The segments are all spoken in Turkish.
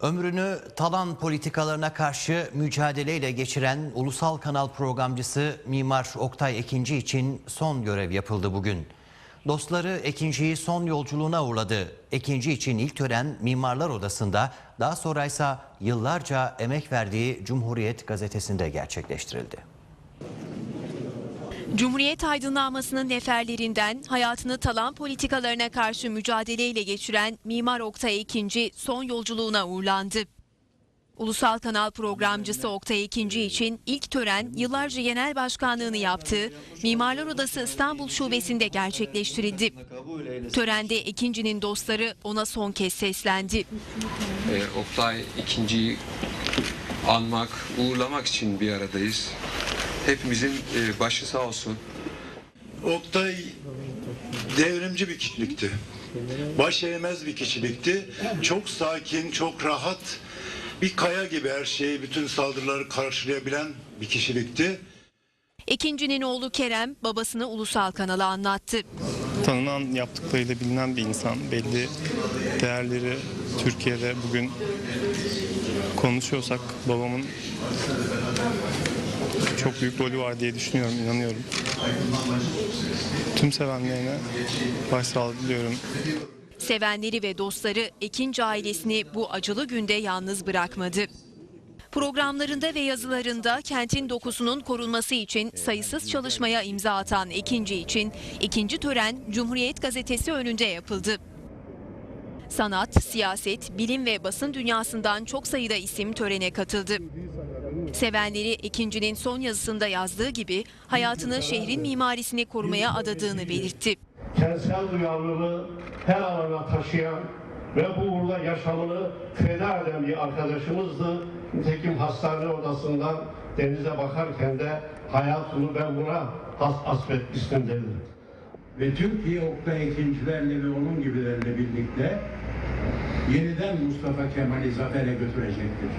Ömrünü talan politikalarına karşı mücadeleyle geçiren ulusal kanal programcısı Mimar Oktay Ekinci için son görev yapıldı bugün. Dostları Ekinci'yi son yolculuğuna uğurladı. Ekinci için ilk tören Mimarlar Odası'nda, daha sonra ise yıllarca emek verdiği Cumhuriyet Gazetesi'nde gerçekleştirildi. Cumhuriyet aydınlanmasının neferlerinden hayatını talan politikalarına karşı mücadeleyle geçiren Mimar Oktay Ekinci son yolculuğuna uğurlandı. Ulusal Kanal programcısı Oktay Ekinci için ilk tören yıllarca genel başkanlığını yaptığı Mimarlar Odası İstanbul Şubesi'nde gerçekleştirildi. Törende Ekinci'nin dostları ona son kez seslendi. Ee, Oktay ikinciyi anmak, uğurlamak için bir aradayız. Hepimizin e, başı sağ olsun. Oktay devrimci bir kişilikti. Baş eğmez bir kişilikti. Çok sakin, çok rahat, bir kaya gibi her şeyi, bütün saldırıları karşılayabilen bir kişilikti. Ekinci'nin oğlu Kerem babasını ulusal kanala anlattı. tanınan yaptıklarıyla bilinen bir insan. Belli değerleri Türkiye'de bugün konuşuyorsak babamın çok büyük rolü var diye düşünüyorum, inanıyorum. Tüm sevenlerine başsağlığı diliyorum. Sevenleri ve dostları Ekinci ailesini bu acılı günde yalnız bırakmadı. Programlarında ve yazılarında kentin dokusunun korunması için sayısız çalışmaya imza atan Ekinci için ikinci tören Cumhuriyet Gazetesi önünde yapıldı. Sanat, siyaset, bilim ve basın dünyasından çok sayıda isim törene katıldı. Sevenleri Ekinci'nin son yazısında yazdığı gibi hayatını şehrin mimarisini korumaya adadığını belirtti. kentsel duyarlılığı her alana taşıyan ve bu uğurda yaşamını feda eden bir arkadaşımızdı. Nitekim hastane odasından denize bakarken de hayatını ben buna has asfetmiştim dedi. ve Türkiye Oktay ikincilerle ve onun gibilerle birlikte yeniden Mustafa Kemal'i zafere götürecektir.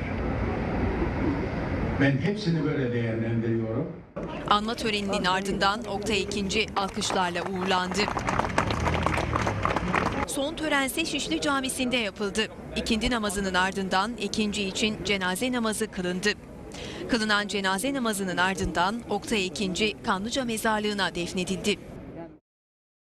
Ben hepsini böyle değerlendiriyorum. Anma töreninin ardından Oktay ikinci alkışlarla uğurlandı. Son törense Şişli Camisi'nde yapıldı. İkindi namazının ardından ikinci için cenaze namazı kılındı. Kılınan cenaze namazının ardından Oktay ikinci Kanlıca mezarlığına defnedildi.